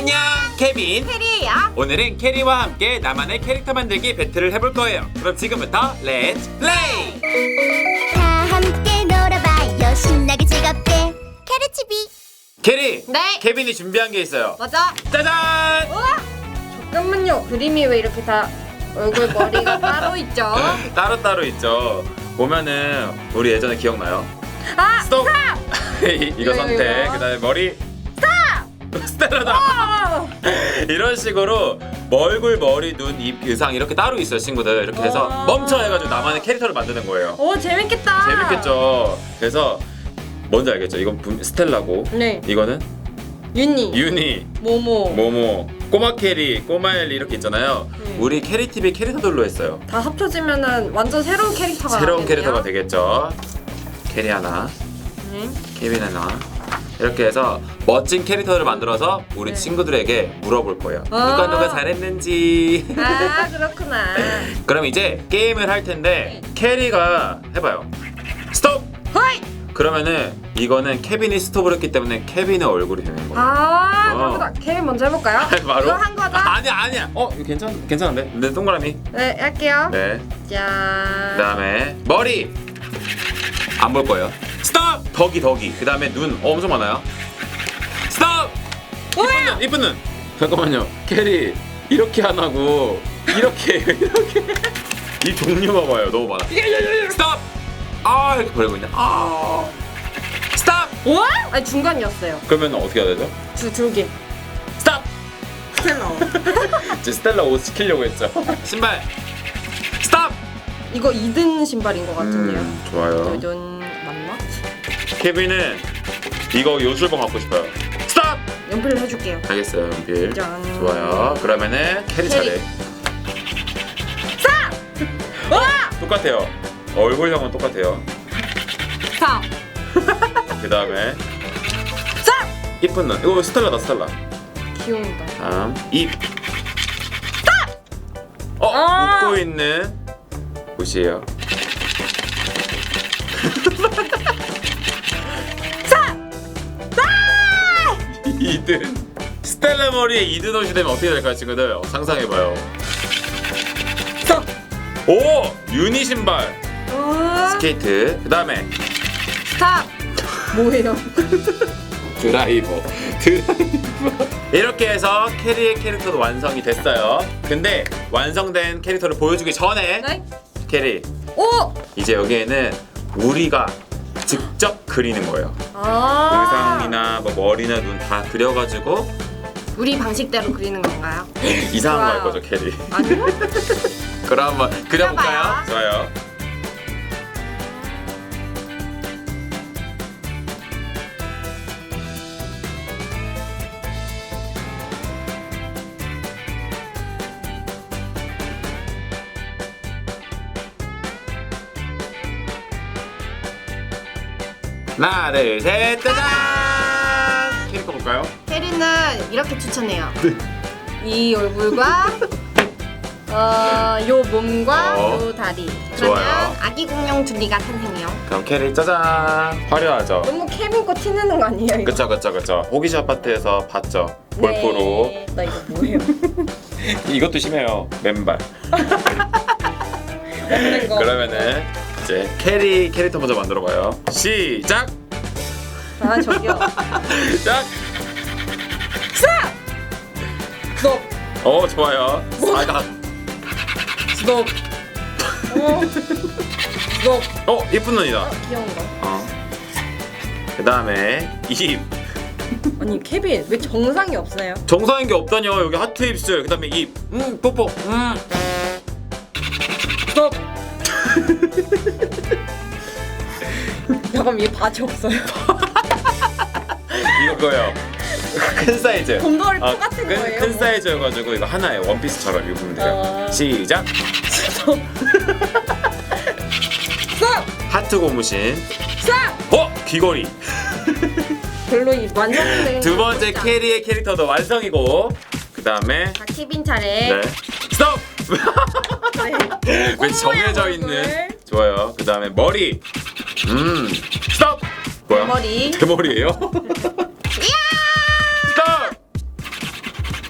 안녕 케빈 캐리예요. 오늘은 캐리와 함께 나만의 캐릭터 만들기 배틀을 해볼 거예요 그럼 지금부터 렛츠 플레이 다 함께 놀아봐요 신나게 즐겁게 캐르치비 캐리 네. 케빈이 준비한 게 있어요 맞아. 짜잔 우와. 잠깐만요. 그림이 왜 이렇게 다 얼굴 머리가 따로 있죠? 따로따로 있죠 보면은 우리 예전에 기억나요? 아, 스톱 이- 이거 이거, 선택 이거. 그 다음에 머리 스텔라다 아! 이런 식으로 뭐 얼굴, 머리, 눈, 입, 의상 이렇게 따로 있어요 친구들 이렇게 해서 아. 멈춰 해가지고 나만의 캐릭터를 만드는 거예요 오 재밌겠다. 재밌겠죠 그래서 뭔지 알겠죠? 이건 분- 스텔라고 네. 이거는 윤니. 유니, 모모. 모모, 꼬마 캐리, 꼬마 엘리 이렇게 있잖아요 네. 우리 캐리 TV 캐릭터들로 했어요 다 합쳐지면은 완전 새로운 캐릭터가 새로운. 캐릭터가 되겠죠 캐리 하나, 네. 케빈 하나 이렇게 해서 멋진 캐릭터를 만들어서 우리 네. 친구들에게 물어볼 거예요 아. 누가 누가 잘했는지 아 그렇구나. 그럼 이제 게임을 할 텐데 네. 캐리가 해봐요 스톱 허이. 그러면은 이거는 케빈이 스톱을 했기 때문에 케빈의 얼굴이 되는 거예요 아 어. 그렇구나. 케빈 먼저 해볼까요? 바로 이거 한 거죠? 아, 아니야 아니야 어 이거 괜찮 괜찮은데 내 동그라미 네 할게요. 네 짠. 그다음에 머리 안 볼 거예요 덕이 덕이. 그 다음에 눈. 어, 엄청 많아요. 스톱! 뭐야? 이쁜 눈 잠깐만요. 캐리 이렇게 안 하고 이렇게 이렇게. 이 종류 봐봐요. 너무 많아. 스톱! 아 이렇게 버리고 있네. 아. 스톱 와? 아니 중간이었어요. 그러면 어떻게 해야 되죠? 두 두 개. 스톱 스텔라. 이제 스텔라 옷 시키려고 했죠. 신발. 스톱 이거 2등 신발인 것 같은데요. 음, 좋아요. 이건 맞나? 케빈은 이거 요술봉 갖고 싶어요 스톱 연필 해줄게요. 알겠어요 연필 짠. 좋아요 그러면은 캐리 차례 캐리. 와! 똑같아요 얼굴형은 똑같아요 스탑. 그 다음에 스탑. 이쁜 눈 이거 스텔라다 스텔라 귀여운다. 다음 입 어! 아! 웃고 있는 옷이에요 이든 스텔라 머리에 이든 옷이 되면 어떻게 될까요 친구들 어, 상상해봐요. 오! 유니 신발 어, 스케이트 그 다음에 스탑. 뭐예요? 드라이버 드라이버 이렇게 해서 캐리의 캐릭터도 완성이 됐어요 근데 완성된 캐릭터를 보여주기 전에 네? 캐리 오! 이제 여기에는 우리가 직접 그리는 거예요 아. 의상이나 뭐 머리나 눈 다 그려가지고 우리 방식대로 그리는 건가요? 이상한 거할 좋아요. 거죠 캐리 아니요. 그럼 한번 그려볼까요? 그려봐요. 좋아요 하나 둘 셋 짜잔 캐릭터 볼까요? 혜리는 이렇게 추천해요. 네. 이 얼굴과 어, 요 몸과 어. 요 다리. 그러면 좋아요. 아기 공룡 줄리가 탄생해요. 그럼 캐리 짜잔 화려하죠? 너무 케빈 거 티내는 거 아니에요? 이거? 그쵸 그쵸 그쵸 호기심 아파트에서 봤죠 볼프로 네. 나 이거 뭐예요? 이것도 심해요 맨발 거. 그러면은 이제 캐리 캐릭터 먼저 만들어봐요 시작 아 저기요. 시작 스톱. 어 좋아요 사각 스톱. 어. 스톱. 어 이쁜 눈이다 귀여운 거. 어 그 다음에 입 아니 케빈 왜 정상이 없어요? 정상인 게 없다뇨 여기 하트 입술 그 다음에 입 음 뽀뽀 음 스톱. 잠깐 얘 바지 없어요. 이거 거요 큰 사이즈 곰돌이 아, 똑같은 큰, 거예요. 큰 뭐. 사이즈여가지고 이거 하나에 원피스처럼 입으면 돼요 어. 시작. 스톱. 하트 고무신 스톱. 어 귀걸이 별로 이 완성된 두거 번째. 캐리의 캐릭터도 완성이고 그 다음에 자 케빈 차례. 네 스톱 네. 왜 정해져. 있는 좋아요 그 다음에 머리 음 스톱 뭐야 머리. 대머리예요 스톱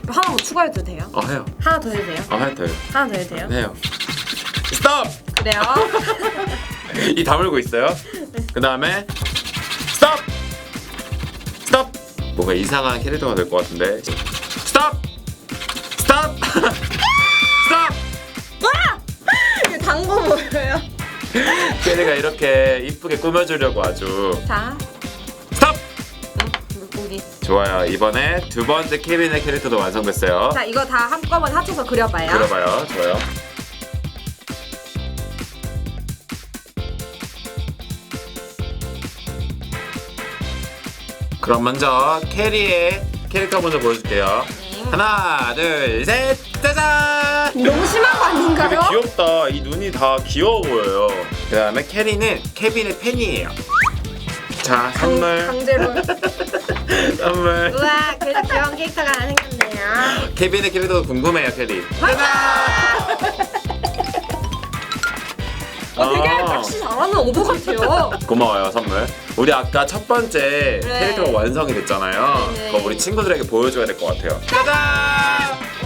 하나 더 추가해도 돼요? 어 해요. 하나 더 해도 돼요? 어 해도 돼요. 하나 더 해도 돼요? 해요. 스톱! 그래요? 이 다물고 있어요. 그 다음에 스톱! 스톱! 뭔가 이상한 캐릭터가 될 것 같은데. 스톱! 스톱! 스톱! 이게 단거 뭐예요? 캐리가 이렇게 이쁘게 꾸며주려고 아주. 자, 스톱! 물고기. 좋아요. 이번에 두 번째 케빈의 캐릭터도 완성됐어요. 자, 이거 다 한꺼번에 합쳐서 그려봐요. 그려봐요. 좋아요. 그럼 먼저 캐리의 캐릭터 먼저 보여줄게요. 네. 하나, 둘, 셋, 짜잔! 너무 심한 거 근데 아닌가요? 귀엽다. 이 눈이 다 귀여워 보여요. 그 다음에 캐리는 케빈의 팬이에요. 자, 선물, 강제로. 선물. 우와, 그래도 귀여운 캐릭터가 하나 생겼네요. 케빈의 캐릭터도 궁금해요, 캐리. 어, 되게 아. 낚시 잘하는 오버 같아요. 고마워요 선물 우리 아까 첫 번째 네. 캐릭터가 완성이 됐잖아요 네. 그거 우리 친구들에게 보여줘야 될 것 같아요 짜잔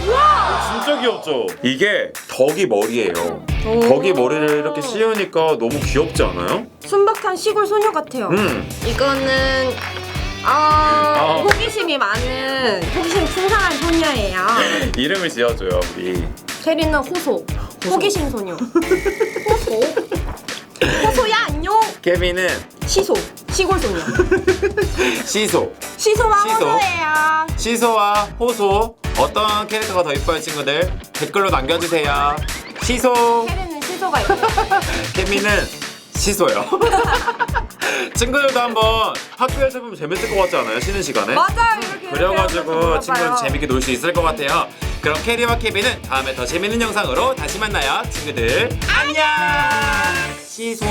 우와 진짜 귀엽죠 이게 덕이 머리예요 오. 덕이 머리를 이렇게 씌우니까 너무 귀엽지 않아요? 순박한 시골 소녀 같아요. 음 이거는 어, 어. 호기심이 많은 호기심 풍성한 소녀예요. 이름을 지어줘요 우리 체리는 호소. 호기심 소녀. 호소. 호소야 안녕. 케빈은 시소. 시골 소녀. 시소 시소와 시소. 호소예요. 시소와 호소 어떤 캐릭터가 더 이뻐요 친구들 댓글로 남겨주세요 시소 체리는 시소가 있고. 케미는 시소요. 친구들도 한번 학교에서 보면 재밌을 것 같지 않아요? 쉬는 시간에? 맞아요. 이렇게 그래가지고 친구들 재밌게 놀 수 있을 것 같아요. 그럼 캐리와 케빈은 다음에 더 재밌는 영상으로 다시 만나요. 친구들 안녕. 시소.